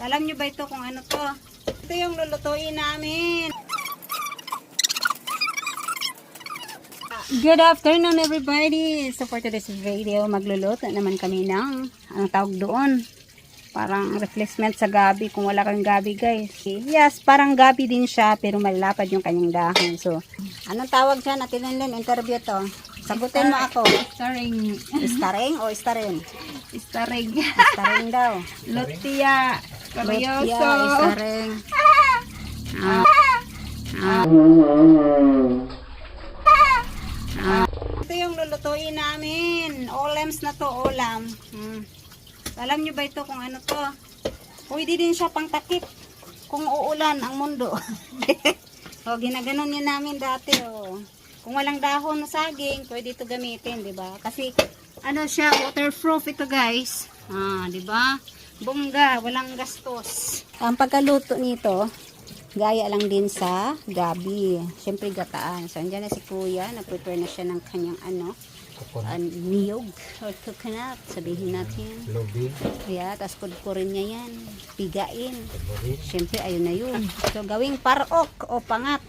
Alam nyo ba ito kung ano to? Ito yung lulutuin namin. Good afternoon everybody! So for today's video, magluluto naman kami ng, anong tawag doon? Parang replacement sa gabi kung wala kang gabi guys. Yes, parang gabi din siya pero malapad yung kanyang dahon. So, anong tawag dyan? Natin lang interview to. Sagutin mo ako. Starring Istaring o istarin? Starring Istaring daw. Lutia Lutya, Carrioso istaring. Ah. Ah. Ah. Ito yung lulutuin namin. Olems na to, olam. Hmm. Alam nyo ba ito kung ano to? Pwede din siya pang takip kung uulan ang mundo. o, ginaganon yun namin dati. O. Kung walang dahon na saging, pwede ito gamitin, di ba? Kasi, ano siya, waterproof ito guys. Ah, di ba? Bongga, walang gastos. Ang pagkaluto nito, gaya lang din sa gabi. Siyempre gataan. So, andyan na si kuya. Nag-prepare na siya ng kanyang ano, an niyog or coconut, sabihin natin. Lobi, Kaya, tapos kudkurin niya yan. Pigain. Siyempre, ayun na yun. So, gawing parok o pangat.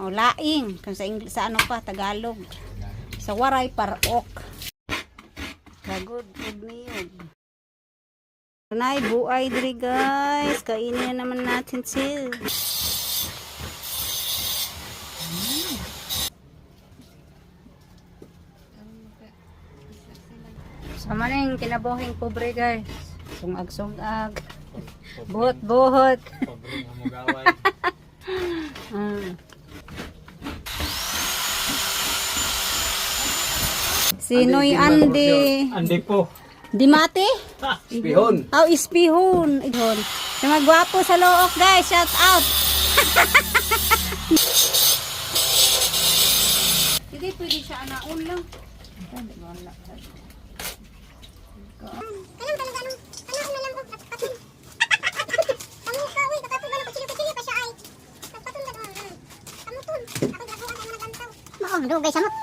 O laing. Kung sa, Ingles, sa ano pa, Tagalog. Sa waray, parok. Kagod, ug niyog. Nay, buay diri guys. Kainin na naman natin sil. Sama na yung kinabuhing pobre guys. Sungag-sungag. Buhot-buhot. Pobre nga mo gaway. Mm. Sinoy Andi. Andi po. Di mati? Ha, spihon. Oh, ispihon. Idhon. Sa mga gwapo sa look guys. Shout out. Hindi pwede siya anaon lang. Kailan talaga nung ano na lang oh, katun. Kamu ka uy, katun na kuchilyo-kuchilyo pa siya ay. Katun na doon. Kamutun. Ako gabuan ay mga gantaw. Mao, dugay samot.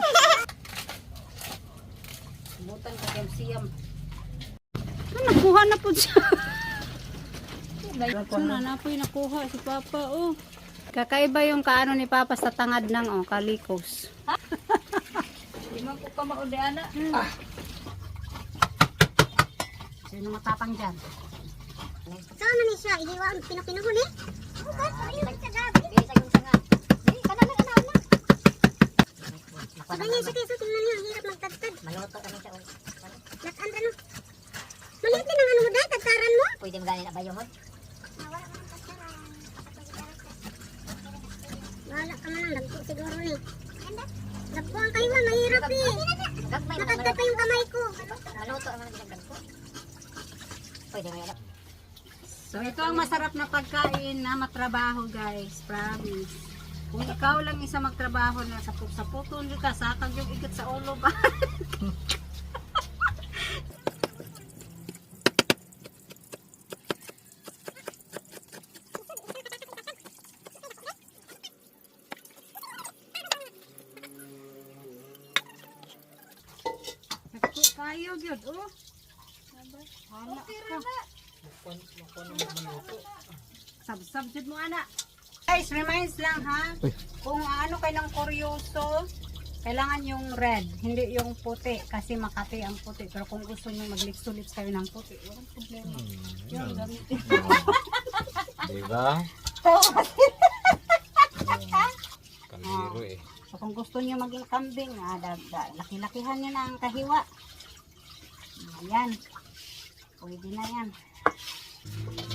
Butan ka kay siyam. Ah, nakuha na po siya. Saan na po yung nakuha si Papa, oh. Kakaiba yung kaano ni Papa sa tangad ng, oh, kalikos. Di man ko ka maudiana Sino matapang dyan? So ano ni siya, idiwa ang pinupinuhon eh. Bukan, ayun sa gabi. Dili sa yung sanga. Kana na kana na. Sa ganyan siya keso tingnan niyo, ang hirap magtadtad. Maluto kami sa ulo. Latan ano. Maliit din ang ano mo dahil, tagtaran mo. Pwede mo galing na bayo mo. Wala ka man lang, dagko siguro ni. Dagko ang kaywan, mahirap eh. Gagmay na Nakadta pa yung kamay ko. Maluto ang mga ginagdan ko. Pwede mo yan. So, ito ang masarap na pagkain na matrabaho, guys. Promise. Kung ikaw lang isa magtrabaho na sa sa putol ka, sakag yung ikat sa ulo ba? kayo, gyud, oh. Hala ka. Sab-sab jud mo ana. Guys, reminds lang ha. Kung ano kayo ng kuryoso, kailangan yung red, hindi yung puti kasi makati ang puti. Pero kung gusto niyo maglips-lips kayo ng puti, walang problema. Yun, gamitin. Diba? Kaliro eh. So, kung gusto niyo maging kambing, ah, da, da, laki-lakihan niyo na ang kahiwa. Ayan. Pwede na yan.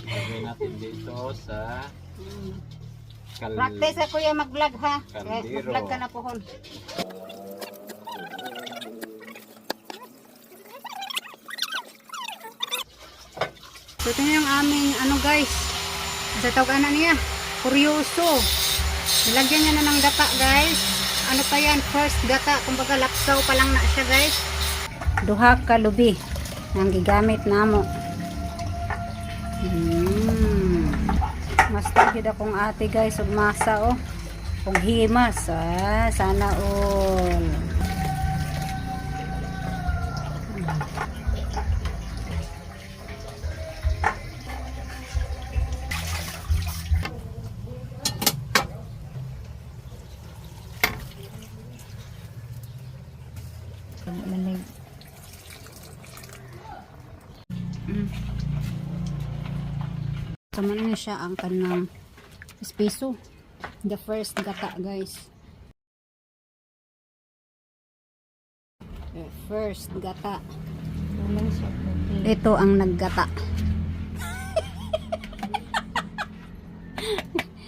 Lagay natin dito sa Mm. kal... Practice sa kuya mag-vlog ha. Eh, Kaldero. Mag-vlog ka na po hon. So ito yung aming ano guys. Sa tawag na niya. Kuryoso. Nilagyan niya na ng gata guys. Ano pa yan? First gata. Kumbaga laksaw pa lang na siya guys duha ka lubi ang gigamit namo. Mm. mas tagid akong ate guys. Ug masa oh. Ug himas ah, sana all. Manig Tama na siya ang kanang espeso. The first gata, guys. The first gata. Ito ang naggata.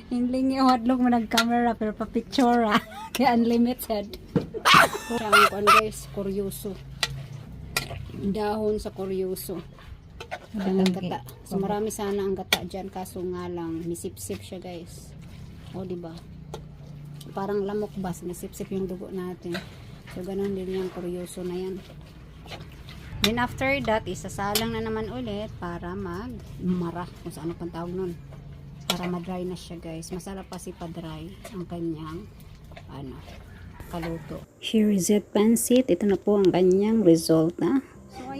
Hindi nga hadlok mo nag-camera pero pa-picture ah. Kaya unlimited. Siya ang guys, kuryoso. Dahon sa kuryoso. Ang gata. So marami sana ang gata dyan kaso nga lang misipsip siya guys. O di ba? Parang lamok ba misipsip yung dugo natin. So ganun din yung kuryoso na yan. Then after that, isasalang na naman ulit para mag mara kung saan pang tawag nun. Para ma-dry na siya guys. Masarap kasi pa-dry ang kanyang ano, kaluto. Here is it pansit. Ito na po ang kanyang resulta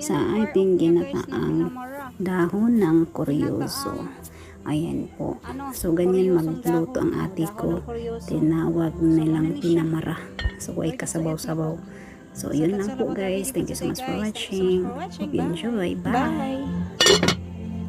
sa ating ginataang dahon ng kuryoso. Ayan po. So, ganyan magluto ang ate ko. Tinawag nilang pinamara. So, ay kasabaw-sabaw. So, yun lang po guys. Thank you so much for watching. Hope you enjoy. Bye!